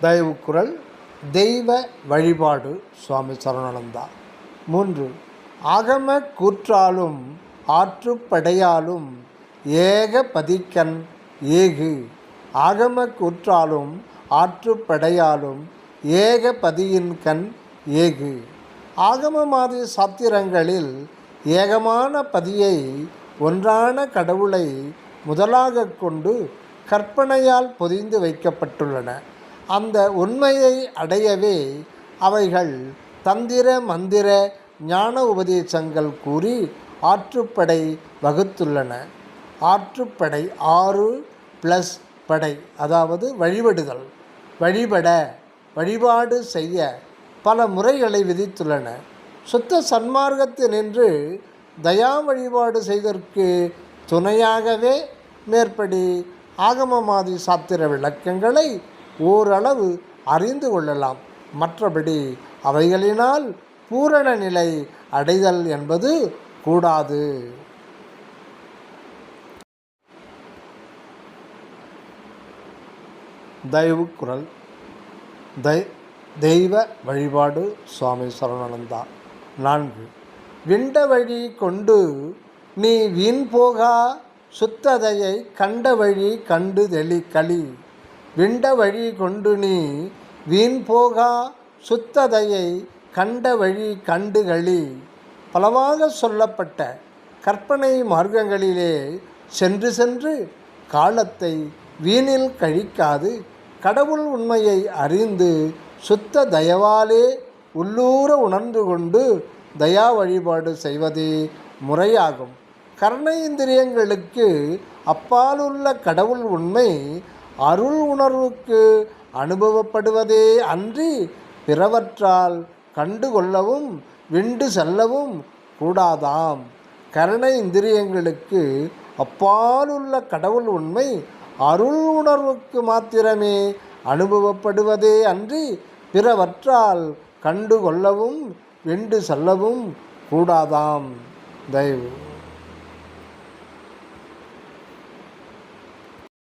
தயவு குரல் தெய்வ வழிபாடு சுவாமி சரணானந்தா. மூன்று ஆகம கூற்றாலும் ஆற்றுப்படையாலும் ஏக பதிக்கன் ஏகு. ஆகம கூற்றாலும் ஆற்றுப்படையாலும் ஏக பதியின் கண் ஏகு. ஆகமமாதி சாத்திரங்களில் ஏகமான பதியை ஒன்றான கடவுளை முதலாக கொண்டு கற்பனையால் பொதிந்து வைக்கப்பட்டுள்ளன. அந்த உண்மையை அடையவே அவைகள் தந்திர மந்திர ஞான உபதேசங்கள் கூறி ஆற்றுப்படை வகுத்துள்ளன. ஆற்றுப்படை ஆறு ப்ளஸ் படை அதாவது வழிபடுதல் வழிபட வழிபாடு செய்ய பல முறைகளை விதித்துள்ளன. சுத்த சன்மார்க்கத்தில் நின்று தயா வழிபாடு செய்தற்கு துணையாகவே மேற்படி ஆகமமாதி சாத்திர விளக்கங்களை ஓரளவு அறிந்து கொள்ளலாம். மற்றபடி அவைகளினால் பூரண நிலை அடைதல் என்பது கூடாது. தயவு குரல். தை தெய்வ வழிபாடு சுவாமி சரணானந்தா. நான்கு. விண்ட வழி கொண்டு நீ வீண் போகா சுத்ததையை கண்ட வழி கண்டு தெளி களி விண்ட வழி கொண்டு நீ வீண் போகா சுத்ததையை கண்ட வழி கண்டுகளி. பலவாக சொல்லப்பட்ட கற்பனை மார்க்கங்களிலே சென்று சென்று காலத்தை வீணில் கழிக்காது. கடவுள் உண்மையை அறிந்து சுத்த தயவாலே உள்ளூர உணர்ந்து கொண்டு தயா வழிபாடு செய்வதே முறையாகும். கர்ணேந்திரியங்களுக்கு அப்பாலுள்ள கடவுள் உண்மை அருள் உணர்வுக்கு அனுபவப்படுவதே அன்றி பிறவற்றால் கண்டுகொள்ளவும் விண்டு செல்லவும் கூடாதாம். கரண இந்திரியங்களுக்கு அப்பாலுள்ள கடவுள் உண்மை அருள் உணர்வுக்கு மாத்திரமே அனுபவப்படுவதே அன்றி பிறவற்றால் கண்டு கொள்ளவும் வெண்டு செல்லவும் கூடாதாம். தயவு.